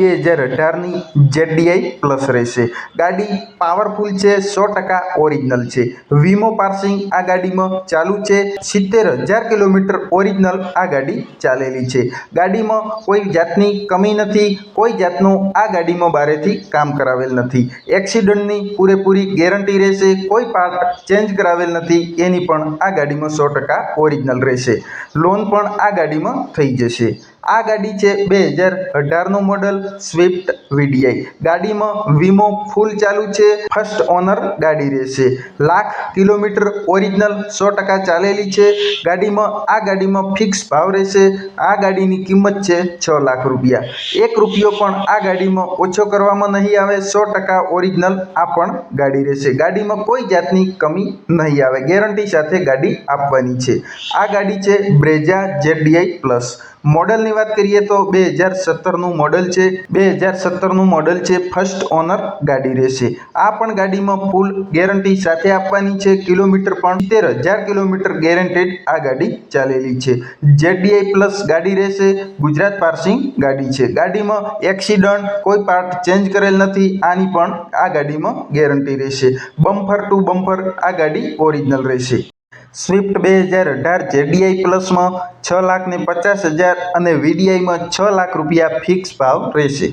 બે હજાર અઢારની JDI plus રહેશે. ગાડી પાવરફુલ છે, સો ટકા ઓરિજિનલ છે. વીમો પાર્સિંગ આ ગાડીમાં ચાલુ છે. સિત્તેર હજાર કિલોમીટર ઓરિજિનલ આ ગાડી ચાલેલી છે. ગાડીમાં કોઈ જાતની કમી નથી, કોઈ જાતનું આ ગાડીમાં બારેથી કામ કરાવેલ નથી. એક્સિડન્ટની પૂરેપૂરી ગેરંટી રહેશે, કોઈ પાર્ટ ચેન્જ કરાવેલ નથી, એની પણ આ ગાડીમાં સો ટકા ઓરિજિનલ રહેશે. લોન પણ આ ગાડીમાં થઈ જશે. આ ગાડી છે બે હજાર અઢારનું મોડલ સ્વિફ્ટ વીડીઆઈ ગાડીમાં વીમો ફૂલ ચાલુ છે. ફર્સ્ટ ઓનર ગાડી રહેશે. લાખ કિલોમીટર ઓરિજિનલ સો ટકા ચાલેલી છે. ગાડીમાં, આ ગાડીમાં ફિક્સ ભાવ રહેશે. આ ગાડીની કિંમત છે છ લાખ રૂપિયા. એક રૂપિયો પણ આ ગાડીમાં ઓછો કરવામાં નહીં આવે. સો ટકા ઓરિજિનલ આ પણ ગાડી રહેશે. ગાડીમાં કોઈ જાતની કમી નહીં આવે. ગેરંટી સાથે ગાડી આપવાની છે. આ ગાડી છે બ્રેજા જેડીઆઈ પ્લસ મોડલની વાત કરીએ તો બે હજાર સત્તરનું મોડલ છે. બે હજાર સત્તરનું મોડલ છે ફર્સ્ટ ઓનર ગાડી રહેશે. આ પણ ગાડીમાં ફૂલ ગેરંટી સાથે આપવાની છે. કિલોમીટર પણ તેર હજાર કિલોમીટર ગેરંટેડ આ ગાડી ચાલેલી છે. જેડીઆઈ પ્લસ ગાડી રહેશે. ગુજરાત પાર્સિંગ ગાડી છે. ગાડીમાં એક્સિડન્ટ, કોઈ પાર્ટ ચેન્જ કરેલ નથી. આની પણ આ ગાડીમાં ગેરંટી રહેશે. બમ્ફર ટુ બમ્ફર આ ગાડી ઓરિજિનલ રહેશે. સ્વિફ્ટ બે હજાર અઢાર જેડીઆઈ પ્લસમાં છ લાખને પચાસ હજાર અને વીડીઆઈમાં છ લાખ રૂપિયા ફિક્સ ભાવ રહેશે.